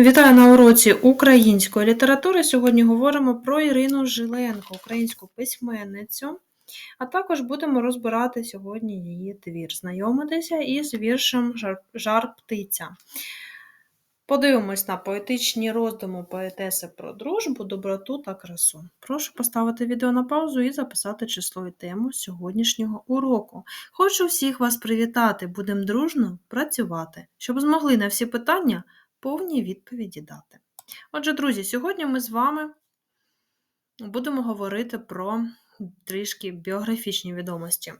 Вітаю на уроці української літератури. Сьогодні говоримо про Ірину Жиленко, українську письменницю. А також будемо розбирати сьогодні її твір, знайомитися із віршем «Жар, птиця. Подивимось на поетичні роздуми поетеси про дружбу, доброту та красу. Прошу поставити відео на паузу і записати число і тему сьогоднішнього уроку. Хочу всіх вас привітати, будемо дружно працювати, щоб змогли на всі питання повні відповіді дати. Отже, друзі, сьогодні ми з вами будемо говорити про трішки біографічні відомості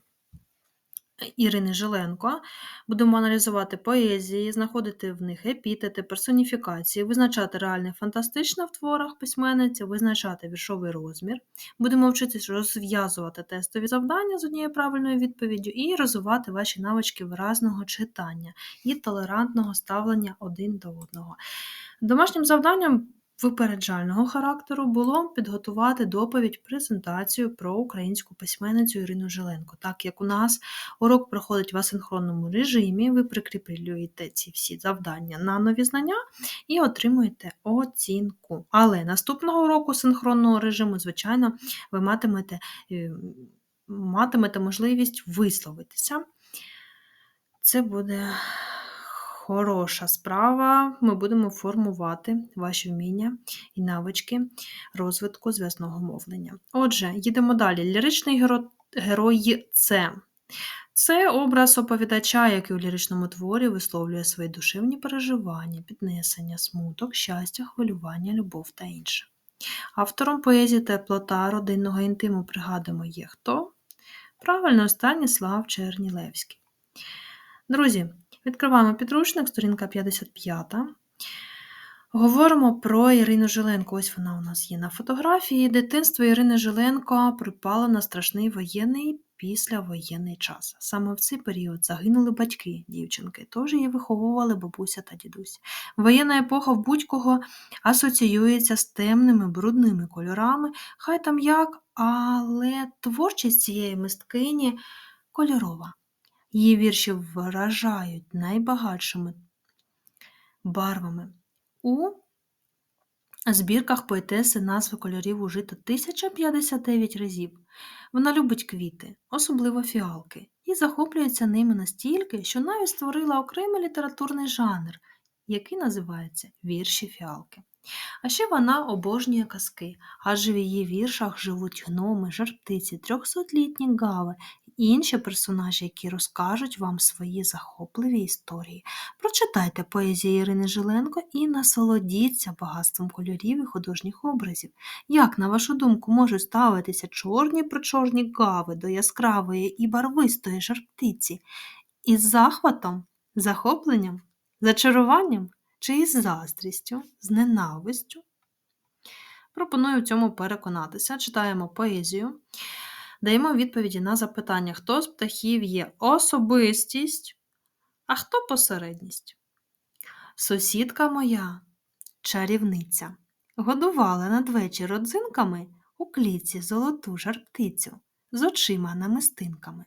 Ірини Жиленко. Будемо аналізувати поезії, знаходити в них епітети, персоніфікації, визначати реальне фантастичне в творах письменниці, визначати віршовий розмір. Будемо вчитися розв'язувати тестові завдання з однією правильною відповіддю і розвивати ваші навички виразного читання і толерантного ставлення один до одного. Домашнім завданням випереджального характеру було підготувати доповідь, презентацію про українську письменницю Ірину Жиленко. Так як у нас урок проходить в асинхронному режимі, ви прикріплюєте ці всі завдання на нові знання і отримуєте оцінку. Але наступного уроку синхронного режиму, звичайно, ви матимете, е, матимете можливість висловитися. Це буде хороша справа. Ми будемо формувати ваші вміння і навички розвитку зв'язного мовлення. Отже, їдемо далі. Ліричний геро... герой це. Це образ оповідача, який у ліричному творі висловлює свої душевні переживання, піднесення, смуток, щастя, хвилювання, любов та інше. Автором поезії теплота родинного інтиму пригадуємо є хто? Правильно, Станіслав Чернілевський. Друзі, Відкриваємо підручник, сторінка 55. Говоримо про Ірину Жиленко. Ось вона у нас є на фотографії. Дитинство Ірини Жиленко припало на страшний воєнний післявоєнний час. Саме в цей період загинули батьки дівчинки, тож її виховували бабуся та дідусь. Воєнна епоха в будь-кого асоціюється з темними, брудними кольорами, хай там як, але творчість цієї мисткині кольорова. Її вірші вражають найбагатшими барвами. У збірках поетеси назви кольорів ужито 1059 разів. Вона любить квіти, особливо фіалки, і захоплюється ними настільки, що навіть створила окремий літературний жанр, який називається вірші фіалки. А ще вона обожнює казки, адже в її віршах живуть гноми, жарптиці, трьохсотлітні гави інші персонажі, які розкажуть вам свої захопливі історії. Прочитайте поезію Ірини Жиленко і насолодіться багатством кольорів і художніх образів. Як, на вашу думку, можуть ставитися чорні причорні гави до яскравої і барвистої жарптиці? Із захватом, захопленням, зачаруванням чи із заздрістю, з ненавистю? Пропоную в цьому переконатися. Читаємо поезію. Даємо відповіді на запитання, хто з птахів є особистість, а хто посередність. Сусідка моя, чарівниця, годувала надвечір родзинками у клітці золоту жар птицю з очима намистинками.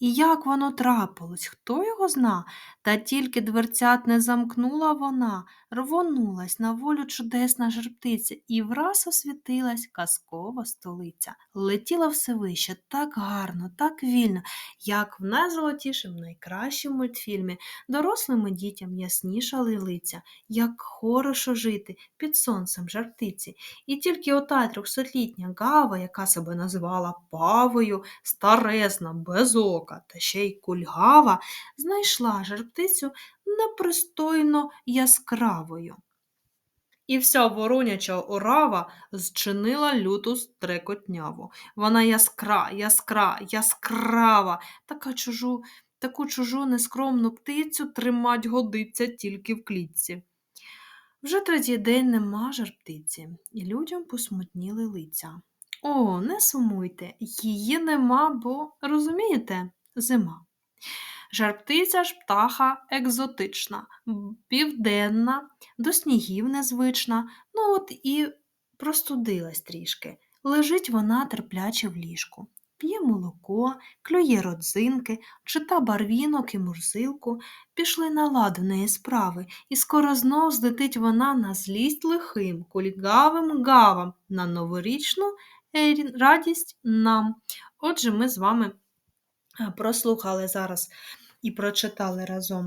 І як воно трапилось, хто його зна, та тільки дверцят не замкнула вона, рвонулась на волю чудесна жерптиця, і враз освітилась казкова столиця. Летіла все вище так гарно, так вільно, як в найзолотішому, найкращому мультфільмі, дорослим дітям яснішали лиця, як хорошо жити під сонцем жарптиці. І тільки ота трьохсотлітня гава, яка себе називала павою, старезна, без ока та ще й кульгава, знайшла жарптицю непристойно яскравою. І вся вороняча орава зчинила люту стрекотняву. Вона яскра, яскра, яскрава, така чужу, таку чужу нескромну птицю тримать годиться тільки в клітці. Вже третій день нема жар птиці, і людям посмутніли лиця. О, не сумуйте, її нема, бо, розумієте, зима. Жарптиця ж птаха екзотична, південна, до снігів незвична, ну от і простудилась трішки. Лежить вона терпляче в ліжку. п'є молоко, клює родзинки, чита барвінок і мурзилку, пішли на лад в неї справи, і скоро знов злетить вона на злість лихим, кульгавим гавам, на новорічну радість нам. Отже, ми з вами е, прослухали зараз і прочитали разом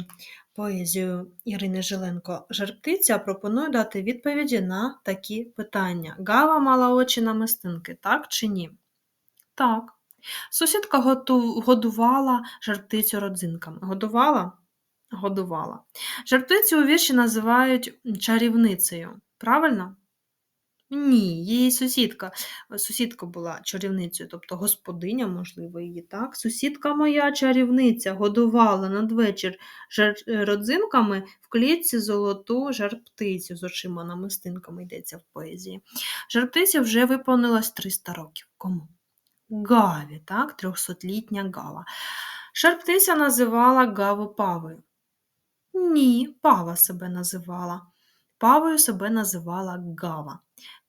поезію Ірини Жиленко Жарптиця, пропоную дати відповіді на такі питання. Гава мала очі на мистинки, так чи ні? Так. Сусідка годувала жарптицю родзинками. Годувала? Годувала. Жарптицю у вірші називають чарівницею. Правильно? Ні, її сусідка. Сусідка була чарівницею, тобто господиня, можливо, її, так? Сусідка моя чарівниця годувала надвечір жар... родзинками в клітці золоту жарптицю з очима намистинками йдеться в поезії. Жарптиця вже виповнилось 300 років. Кому? Гаві, так, трьохсотлітня гава. Шарптиця називала Гаву Павою. Ні, Пава себе називала. Павою себе називала Гава.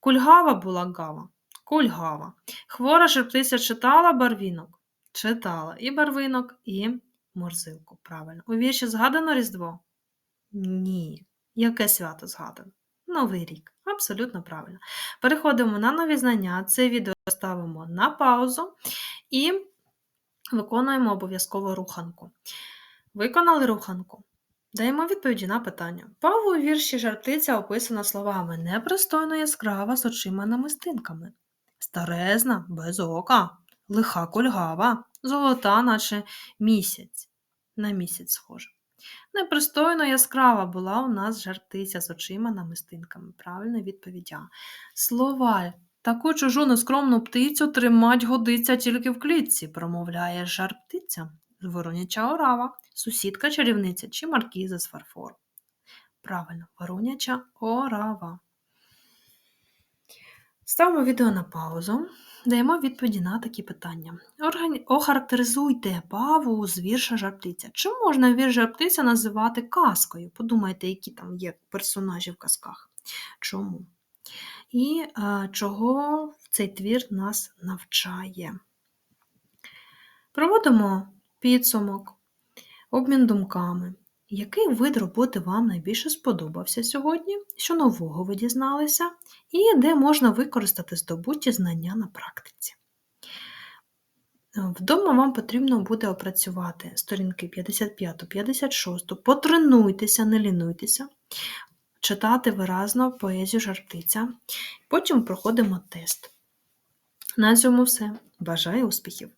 Кульгава була Гава. Кульгава. Хвора шарптиця читала барвінок? Читала і барвинок, і морзилку. Правильно. У вірші згадано Різдво? Ні. Яке свято згадано? Новий рік. Абсолютно правильно. Переходимо на нові знання. Це відео ставимо на паузу і виконуємо обов'язково руханку. Виконали руханку. Даємо відповіді на питання. Паву у вірші жартиця описана словами непристойно яскрава з очима намистинками, старезна, без ока, лиха кульгава, золота, наче місяць. На місяць схоже. Непристойно яскрава була у нас жартиця з очима намистинками. Правильна відповідь А. Слова Таку чужу нескромну птицю тримать годиться тільки в клітці, промовляє жар птиця, вороняча орава, сусідка чарівниця чи маркіза з фарфору. Правильно, вороняча орава. Ставимо відео на паузу. Даємо відповіді на такі питання. Охарактеризуйте паву з вірша жар-птиця. Чи можна вірш жар-птиця називати казкою? Подумайте, які там є персонажі в казках. Чому? І е, чого цей твір нас навчає. Проводимо підсумок, обмін думками. Який вид роботи вам найбільше сподобався сьогодні? Що нового ви дізналися? І де можна використати здобуті знання на практиці? Вдома вам потрібно буде опрацювати сторінки 55-56, потренуйтеся, не лінуйтеся, читати виразно поезію жартиця. Потім проходимо тест. На цьому все. Бажаю успіхів!